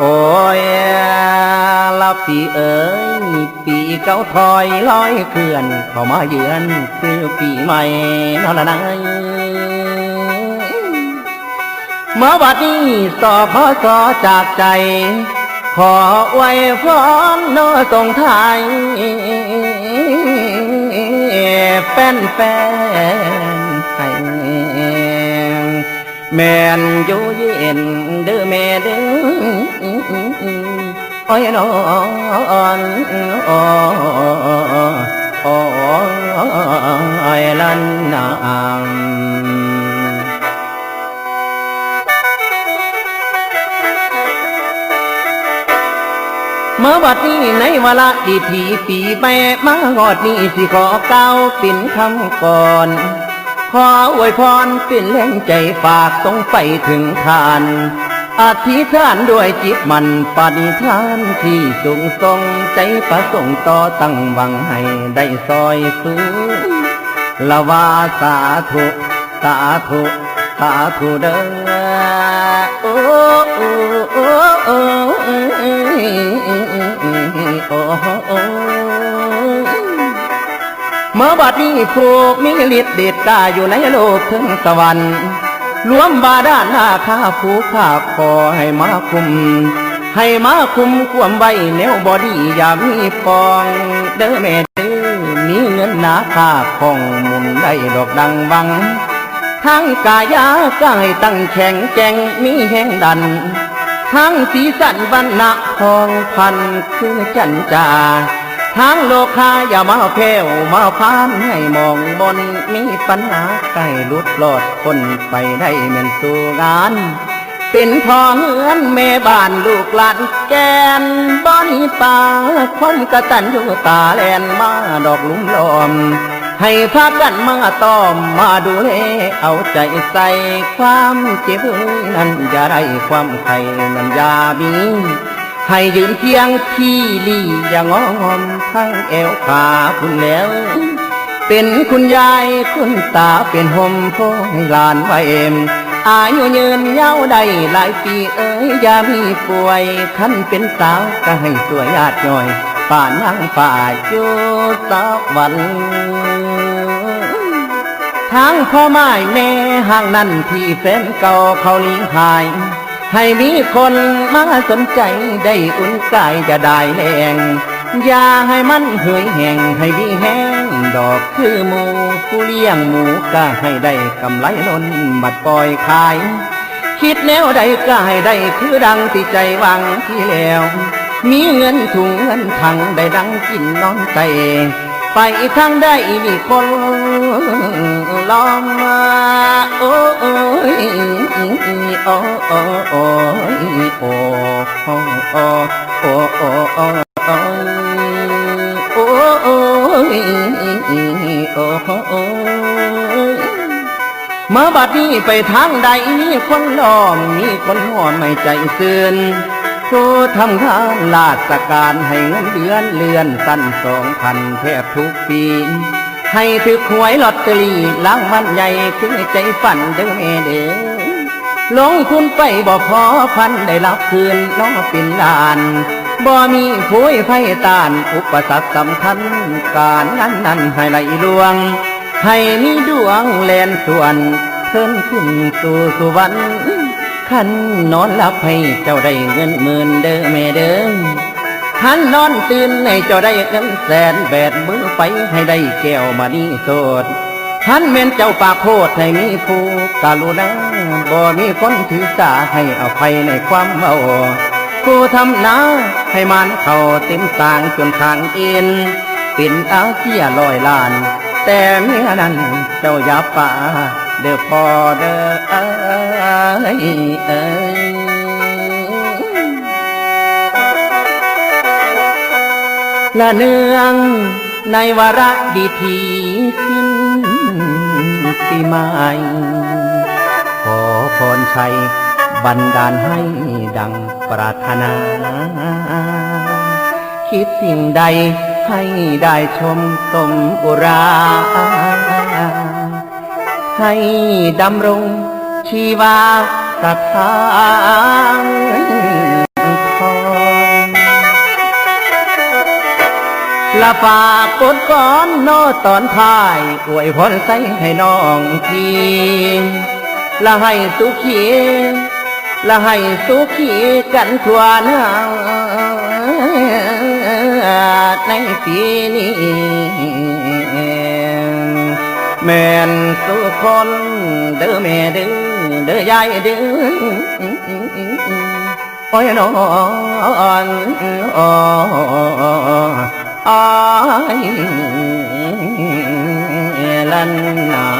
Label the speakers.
Speaker 1: โอ้ยละปีเอ๋ยปีเก่าถอยลอยเคลื่อน เข้ามาเยือนคือปีใหม่นอนละนายเมื่อบัดนี้สอขอสอจากใจ ขอไว้พรโนส่งไทยแฟนแฟนให้ แม่นอยู่เย็นเด้อแม่เด้อโอ้ยนอนโอ้ยลันนามเมื่อบัดนี้ในเวลาดีทีปีแม่มางอดนี้สิขอเก้าปิ่นคำก่อน ขออวยพรเป็นแรงใจฝากส่งไปถึงทานอธิษฐานด้วยจิตมันปณิธานที่สูงทรงใจประสงค์ต่อตั้งหวังให้ได้ซอยสูงละวาสาธุสาธุสาธุเด้อโอ้โอ้โอ้โอ้โอ้โอ้ เมื่อบัดนี้ผูกมีฤทธิ์เดชกาอยู่ในโลกถึงสวรรค์รวมบาดาลหน้าข้าผู้ข้าขอให้มาคุม ให้มาคุมควมไว้แนวบอดีอย่ามีฟอง เด้อแม่เด้อมีเงินหนาค่าของมุนได้ดอกดังวัง ทั้งกายากายตั้งแข็งแกร่งมีแห่งดัน ทั้งสีสันวันนะทองพันคือจันจา ทั้งโลคาอย่ามาแพ้วมาพานให้มองบนมีปัญหาใกล้ลุดหลอดคนไปได้เหมือนสู่งานเป็นทองเหือนแม่บ้านลูกหลานแกนบ้านป่าคนกระตันอยู่ตาแลนมาดอกลุ่มลอม ให้พากันมาต้อมมาดูแลเอาใจใส่ความเจ็บนั้นอย่าได้ความไข่นั้นอย่ามี ให้ยืนเคียงที่ลี่อย่างงอมทั้งแอวขาคุณแล้ว เป็นคุณยายคุณตาเป็นห่มโพให้หลานไว้เอ็มอายุยืนยาวได้หลายปีเอ้ยอย่ามีป่วยคันเป็นสาวก็ให้สวยญาติย่อย ป่านยังป่าอยู่สวรรค์ทางพ่อไม้แม่ห่างนั้นที่แฟนเก่าเขาหลีหาย ให้มีคนมาสนใจได้อุ่นกายจะได้แรงอย่าให้มันเหือยแห้งให้ดีแห้งดอกคือหมูผู้เลี้ยงหมูก็ให้ได้กำไรล้นบัดปล่อยขาย คิดแนวใดก็ให้ได้คือดังที่ใจหวังที่แล้ว มีเงินถุงเงินถังได้ดังกินนอนใจ ไปทางได้มีคน ล้อมมาโอ้ยโอ้ยโอ้ยโอ้ยโอ้ยโอ้ยโอ้ยเมื่อบัดนี้ไปทางใดมีคนล้อมมีคนหอมไม่ใจเสื่อนโซทำงานราชการให้เงินเดือนเลื่อนสั้นสองพันแทบทุกปี ให้ถือหวยลอตเตอรี่ล้างวันใหญ่คือใจฝันเด้อแม่เด้อลงทุนไปบ่พอพันได้รับคืนน้องเป็นลานบ่มีผู้ไพ่ตานอุปสรรคสำคัญการงานนั้นให้ไหลลวง ให้มีดวงแลนส่วนเพิ่นขึ้นสู่สุวรรณขันนอนหลับให้เจ้าได้เงินหมื่นเด้อแม่เด้อ ขันนอนตื่นให้เจ้าได้เงินแสนแบดมือไปให้ได้แก้วมานีโสดขันเม่นเจ้าปากโคตรให้มีผู้กรุณาบ่มีคนถือสาให้อภัยในความเมาผู้ทำนาให้มันเข้าเต็มสางจนทางเอ็นเป็นอาเซียลอยล้าน แต่เมียนั้นเจ้าอย่าป่าเด้อพอเด้อเอ้ย ละเนืองในวาระดีทีสิ้นปีใหม่ขอพรชัยบันดาลให้ดังปรารถนา คิดสิ่งใดให้ได้ชมสมอุรา ให้ดำรงชีวาศรัทธา ละฝากกดก่อนโนอตอนท้ายอวยพรใส่ให้น้องทีละให้สุขีละให้สุขีกันทั่วหน้าในปีนี้แม่นสุคนเด้อแม่เด้อเด้อยายเด้อโอ้ยนอน อ้ายลันนา